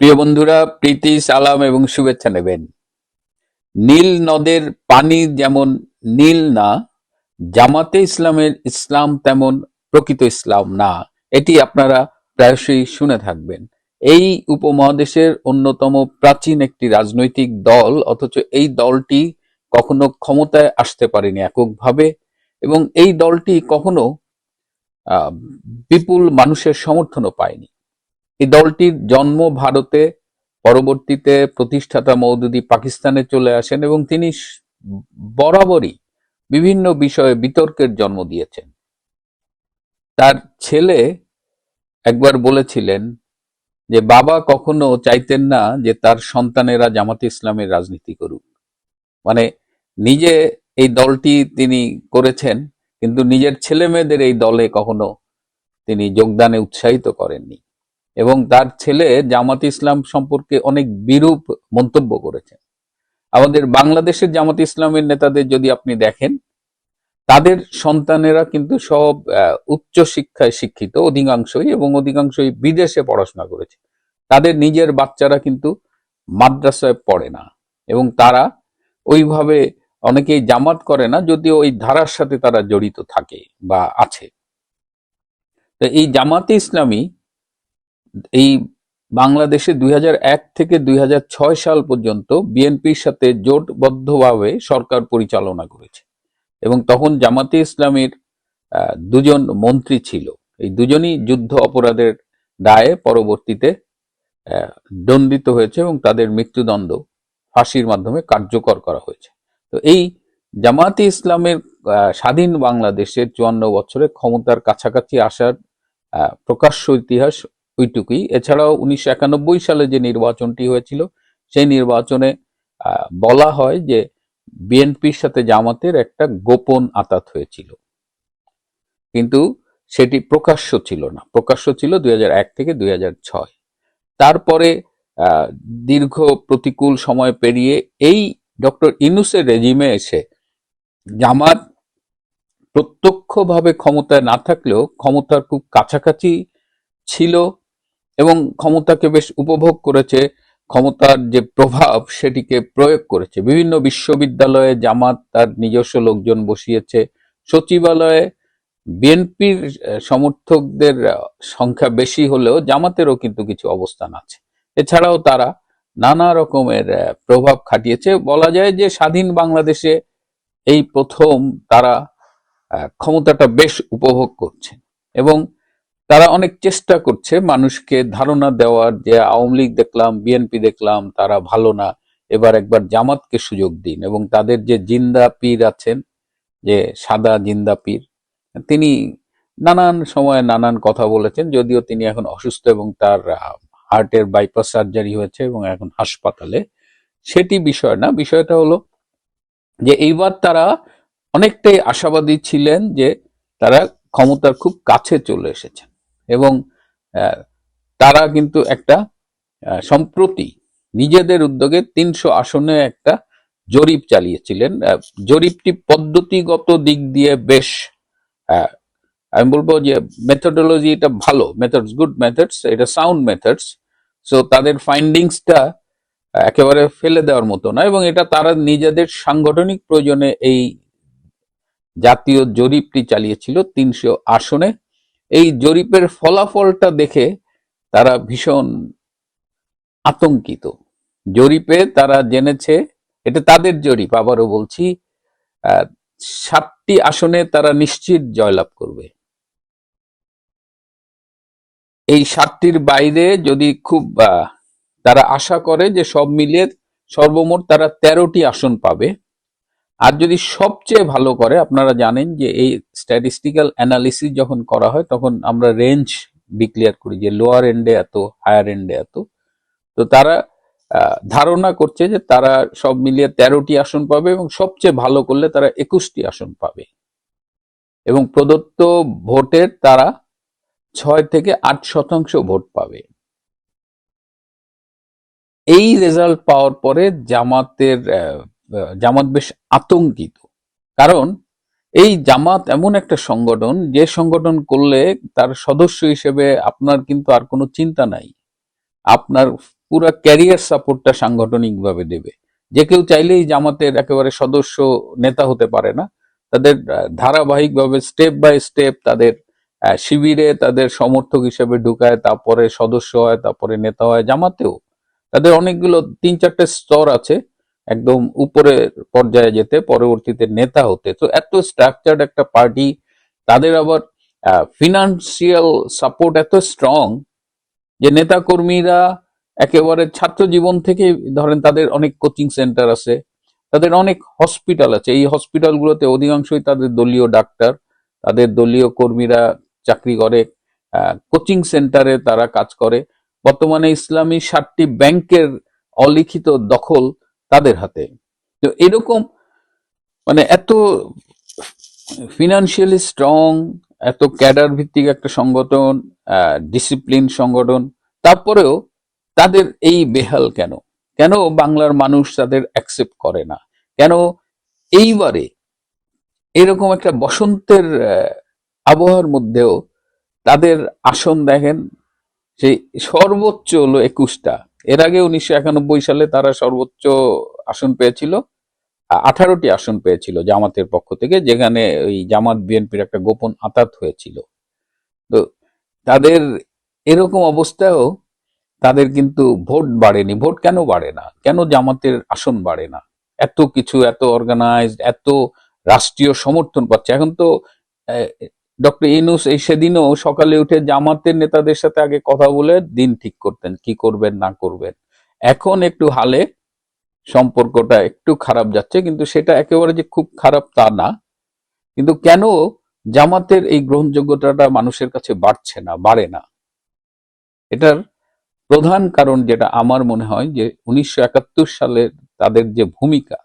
প্রিয় বন্ধুরা, প্রীতি, সালাম এবং শুভেচ্ছা নেবেন। নীল নদের পানি যেমন নীল না, জামাতে ইসলামের ইসলাম তেমন প্রকৃত ইসলাম না। এটি আপনারা প্রায়শই শুনে থাকবেন। এই উপমহাদেশের অন্যতম প্রাচীন একটি রাজনৈতিক দল, অথচ এই দলটি কখনো ক্ষমতায় আসতে পারেনি এককভাবে, এবং এই দলটি কখনো বিপুল মানুষের সমর্থনও পায়নি। এই দলটির জন্ম ভারতে, পরবর্তীতে প্রতিষ্ঠাতা মৌদুদি পাকিস্তানে চলে আসেন এবং তিনি বরাবরই বিভিন্ন বিষয়ে বিতর্কের জন্ম দিয়েছেন। তার ছেলে একবার বলেছিলেন যে, বাবা কখনো চাইতেন না যে তার সন্তানেরা জামাতে ইসলামের রাজনীতি করুক। মানে নিজে এই দলটি তিনি করেছেন, কিন্তু নিজের ছেলে মেয়েদের এই দলে কখনো তিনি যোগদানে উৎসাহিত করেননি। এবং তার ছেলে জামাত ইসলাম সম্পর্কে অনেক বিরূপ মন্তব্য করেছেন আমাদের বাংলাদেশের জামাত ইসলামের নেতাদের যদি আপনি দেখেন, তাদের সন্তানেরা কিন্তু সব উচ্চ শিক্ষায় শিক্ষিত অধিকাংশই এবং অধিকাংশই বিদেশে পড়াশোনা করেছে। তাদের নিজের বাচ্চারা কিন্তু মাদ্রাসায় পড়ে না এবং তারা ওইভাবে অনেকেই জামাত করে না, যদিও ওই ধারার সাথে তারা জড়িত থাকে বা আছে। তো এই জামাতে ইসলামী এই বাংলাদেশে দুই হাজার এক থেকে দুই হাজার ছয় সাল পর্যন্ত বিএনপির সাথে জোটবদ্ধভাবে সরকার পরিচালনা করেছে। এবং তখন জামাতে ইসলামের দুজন মন্ত্রী ছিল। এই দুজনই যুদ্ধ অপরাধের দায়ে পরবর্তীতে দণ্ডিত হয়েছে এবং তাদের মৃত্যুদণ্ড ফাঁসির মাধ্যমে কার্যকর করা হয়েছে। তো এই জামাতে ইসলামের স্বাধীন বাংলাদেশের চুয়ান্ন বছরে ক্ষমতার কাছাকাছি আসার প্রকাশ্য ইতিহাস ওইটুকুই। এছাড়াও উনিশশো একানব্বই সালে যে নির্বাচনটি হয়েছিল, সেই নির্বাচনে বলা হয় যে বিএনপির সাথে জামাতের একটা গোপন আতাত হয়েছিল। কিন্তু সেটি প্রকাশ্য ছিল না। প্রকাশ্য ছিল দুই হাজার এক থেকে দুই হাজার ছয়। তারপরে দীর্ঘ প্রতিকূল সময় পেরিয়ে এই ডক্টর ইনুসের রেজিমে এসে জামাত প্রত্যক্ষভাবে ক্ষমতায় না থাকলেও ক্ষমতার খুব কাছাকাছি ছিল। এবং ক্ষমতাকে বেশ উপভোগ করেছে, ক্ষমতার যে প্রভাব সেটিকে প্রয়োগ করেছে। বিভিন্ন বিশ্ববিদ্যালয়ে জামাত তার নিজস্ব লোকজন বসিয়েছে। সচিবালয়ে বিএনপির সমর্থকদের সংখ্যা বেশি হলেও জামাতেরও কিন্তু কিছু অবস্থান আছে। এছাড়াও তারা নানা রকমের প্রভাব খাটিয়েছে। বলা যায় যে স্বাধীন বাংলাদেশে এই প্রথম তারা ক্ষমতাটা বেশ উপভোগ করছে। এবং তারা অনেক চেষ্টা করছে মানুষকে ধারণা দেওয়ার যে আওয়ামী লীগ দেখলাম বিএনপি দেখলাম, তারা ভালো না। এবার একবার জামাতকে সুযোগ দিন এবং তাদের যে জিন্দা পীর আছেন, যে সাদা জিন্দা পীর, তিনি নানান সময় নানান কথা বলেছেন, যদিও তিনি এখন অসুস্থ এবং তার হার্টের বাইপাস সার্জারি হয়েছে এবং এখন হাসপাতালে। সেটি বিষয় না, বিষয়টা হলো যে এইবার তারা অনেকটাই আশাবাদী ছিলেন যে তারা ক্ষমতার খুব কাছে চলে এসেছেন। এবং তারা কিন্তু একটা সম্প্রতি নিজেদের উদ্যোগে তিনশো আসনে একটা জরিপ চালিয়েছিলেন। জরিপটি পদ্ধতিগত দিক দিয়ে বেশ আমি বলব যে মেথডোলজি এটা ভালো মেথডস গুড মেথডস এটা সাউন্ড মেথডস সো তাদের ফাইন্ডিংসটা একেবারে ফেলে দেওয়ার মতো না এবং এটা তারা নিজেদের সাংগঠনিক প্রয়োজনে এই জাতীয় জরিপটি চালিয়েছিল তিনশো আসনে। এই জরিপের ফলাফলটা দেখে তারা ভীষণ আতঙ্কিত। জরিপে তারা জেনেছে, এটা তাদের জরিপ, আবারও বলছি সাতটি আসনে তারা নিশ্চিত জয়লাভ করবে। এই সাতটির বাইরে যদি খুব তারা আশা করে যে সব মিলিয়ে সর্বমোট তারা তেরোটি আসন পাবে। আর যদি সবচেয়ে ভালো করে আপনারা জানেন যে এই স্ট্যাটিস্টিক্যাল অ্যানালিসিস যখন করা হয়, তখন আমরা রেঞ্জ ডিক্লেয়ার করি যে লোয়ার এন্ডে এত হায়ার এন্ডে এত। তো তারা ধারণা করছে যে তারা সব মিলিয়ে তেরোটি আসন পাবে এবং সবচেয়ে ভালো করলে তারা একুশটি আসন পাবে। এবং প্রদত্ত ভোটের তারা ছয় থেকে আট শতাংশ ভোট পাবে। এই রেজাল্ট পাওয়ার পরে জামাতের জামাত বেশ আতঙ্কিত। কারণ এই জামাত এমন একটা সংগঠন, যে সংগঠন করলে তার সদস্য হিসেবে আপনার কিন্তু আর কোনো চিন্তা নাই। আপনার পুরো ক্যারিয়ার সাপোর্টটা সাংগঠনিকভাবে দেবে। যে কেউ চাইলেই জামাতের একেবারে সদস্য নেতা হতে পারে না। তাদের ধারাবাহিকভাবে স্টেপ বাই স্টেপ তাদের শিবিরে তাদের সমর্থক হিসেবে ঢুকায়, তারপরে সদস্য হয়, তারপরে নেতা হয় জামাতেও। তাদের অনেকগুলো তিন চারটে স্তর আছে। একদম উপরের পর্যায়ে যেতে পরবর্তীতে নেতা হতে। তো এত স্ট্রাকচার্ড একটা পার্টি তাদের আবার ফিনান্সিয়াল সাপোর্ট এত স্ট্রং যে নেতা কর্মীরা একেবারে ছাত্র জীবন থেকে ধরেন তাদের অনেক কোচিং সেন্টার আছে, তাদের অনেক হসপিটাল আছে। এই হসপিটালগুলোতে অধিকাংশই তাদের দলীয় ডাক্তার তাদের দলীয় কর্মীরা চাকরি করে কোচিং সেন্টারে তারা কাজ করে। বর্তমানে ইসলামী সাতটি ব্যাংকের অলিখিত দখল তাদের হাতে। তো এরকম মানে এত ফিনান্সিয়ালি স্ট্রং এত ক্যাডার ভিত্তিক একটা সংগঠন ডিসিপ্লিন সংগঠন, তারপরেও তাদের এই বেহাল কেন? কেন বাংলার মানুষ তাদের অ্যাকসেপ্ট করে না? কেন এইবারে এরকম একটা বসন্তের আবহাওয়ার মধ্যেও তাদের আসন দেখেন সেই সর্বোচ্চ হলো একুশটা। এর আগে উনিশশো একানব্বই সালে তারা সর্বোচ্চ আসন পেয়েছিল আঠারোটি আসন পেয়েছিল জামাতের পক্ষ থেকে, যেখানে ওই জামাত বিএনপির একটা গোপন আতাত হয়েছিল। তো তাদের এরকম অবস্থায়ও তাদের কিন্তু ভোট বাড়েনি। ভোট কেন বাড়ে না? কেন জামাতের আসন বাড়ে না? এত কিছু, এত অর্গানাইজড এত রাষ্ট্রীয় সমর্থন পাচ্ছে। এখন তো ডক্টর ইনুস এই সেদিনও সকালে উঠে জামাতের নেতাদের সাথে আগে কথা বলে দিন ঠিক করতেন, কি করবেন, না করবেন। এখন একটু হালে সম্পর্কটা একটু খারাপ যাচ্ছে, কিন্তু সেটা একেবারে যে খুব খারাপ তা না। কিন্তু কেন জামাতের এই গ্রহণযোগ্যতাটা মানুষের কাছে বাড়ছে না, বাড়ে না? এটার প্রধান কারণ যেটা আমার মনে হয় যে উনিশশো একাত্তর সালের তাদের যে ভূমিকা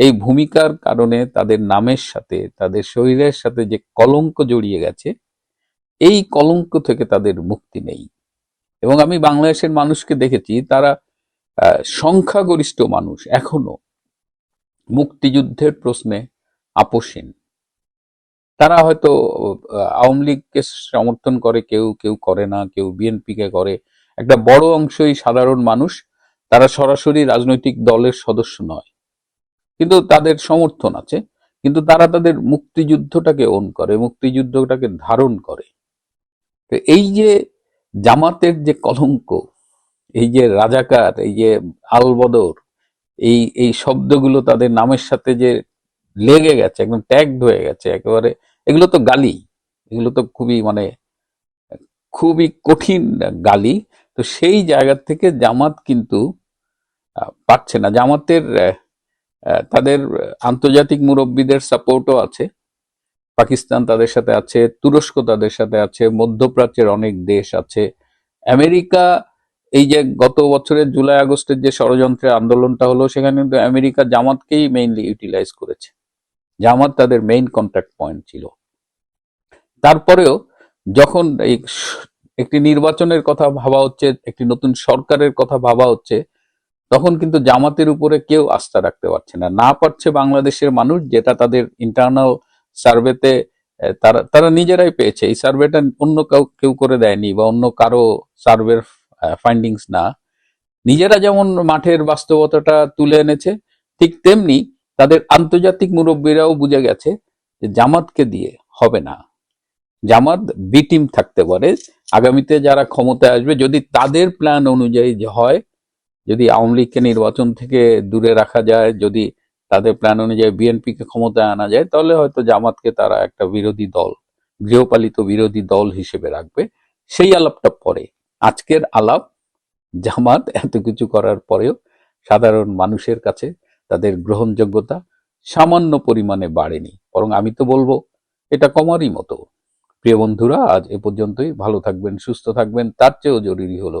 এই ভূমিকার কারণে তাদের নামের সাথে, তাদের শরীরের সাথে যে কলঙ্ক জড়িয়ে গেছে, এই কলঙ্ক থেকে তাদের মুক্তি নেই। এবং আমি বাংলাদেশের মানুষকে দেখেছি, তারা সংখ্যাগরিষ্ঠ মানুষ এখনও মুক্তিযুদ্ধের প্রশ্নে আপোষহীন। তারা হয়তো, আওয়ামী লীগকে সমর্থন করে, কেউ কেউ করে না, কেউ বিএনপিকে করে। একটা বড় অংশই সাধারণ মানুষ, তারা সরাসরি রাজনৈতিক দলের সদস্য নয়। কিন্তু তাদের সমর্থন আছে, কিন্তু তারা তাদের মুক্তিযুদ্ধটাকে ওন করে, মুক্তিযুদ্ধটাকে ধারণ করে। তো এই যে জামাতের যে কলঙ্ক, এই যে রাজাকার, এই যে আলবদর, এই এই শব্দগুলো তাদের নামের সাথে যে লেগে গেছে, একদম ট্যাগড হয়ে গেছে, একেবারে এগুলো তো গালি, এগুলো তো খুবই মানে খুবই কঠিন গালি। তো সেই জায়গা থেকে জামাত কিন্তু পাচ্ছে না। জামাতের তাদের আন্তর্জাতিক মুরব্বীদের সাপোর্টও আছে। পাকিস্তান তাদের সাথে আছে, তুরস্ক তাদের সাথে আছে, মধ্যপ্রাচ্যের অনেক দেশ আছে। আমেরিকা, এই যে গত বছরের জুলাই আগস্টের যে ষড়যন্ত্রের আন্দোলনটা হলো, সেখানে কিন্তু আমেরিকা জামাতকেই মেইনলি ইউটিলাইজ করেছে। জামাত তাদের মেইন কন্ট্যাক্ট পয়েন্ট ছিল। তারপরেও যখন এই একটি নির্বাচনের কথা ভাবা হচ্ছে, একটি নতুন সরকারের কথা ভাবা হচ্ছে তখন কিন্তু জামাতের উপরে কেউ আস্থা রাখতে পারছে না। না পারছে বাংলাদেশের মানুষ যেটা তাদের ইন্টারনাল সার্ভেতে তারা তারা নিজেরাই পেয়েছে। এই সার্ভেটা অন্য কাউ, কেউ করে দেয়নি বা অন্য কারও সার্ভের ফাইন্ডিংস না। নিজেরা যেমন মাঠের বাস্তবতাটা তুলে এনেছে, ঠিক তেমনি তাদের আন্তর্জাতিক মুরব্বীরাও বুঝে গেছে যে জামাতকে দিয়ে হবে না। জামাত বি টিম থাকতে পারে। আগামীতে যারা ক্ষমতায় আসবে, যদি তাদের প্ল্যান অনুযায়ী হয় যদি আওয়ামী লীগকে নির্বাচন থেকে দূরে রাখা যায়, যদি তাদের প্ল্যান অনুযায়ী বিএনপিকে ক্ষমতায় আনা যায়, তাহলে হয়তো জামাতকে তারা একটা বিরোধী দল, গৃহপালিত বিরোধী দল হিসেবে রাখবে। সেই আলাপটা পরে, আজকের আলাপ, জামাত এত কিছু করার পরেও সাধারণ মানুষের কাছে তাদের গ্রহণযোগ্যতা সামান্য পরিমাণে বাড়েনি। বরং আমি তো বলব, এটা কমারই মতো। প্রিয় বন্ধুরা, আজ এ পর্যন্তই। ভালো থাকবেন, সুস্থ থাকবেন, তার চেয়েও জরুরি হলো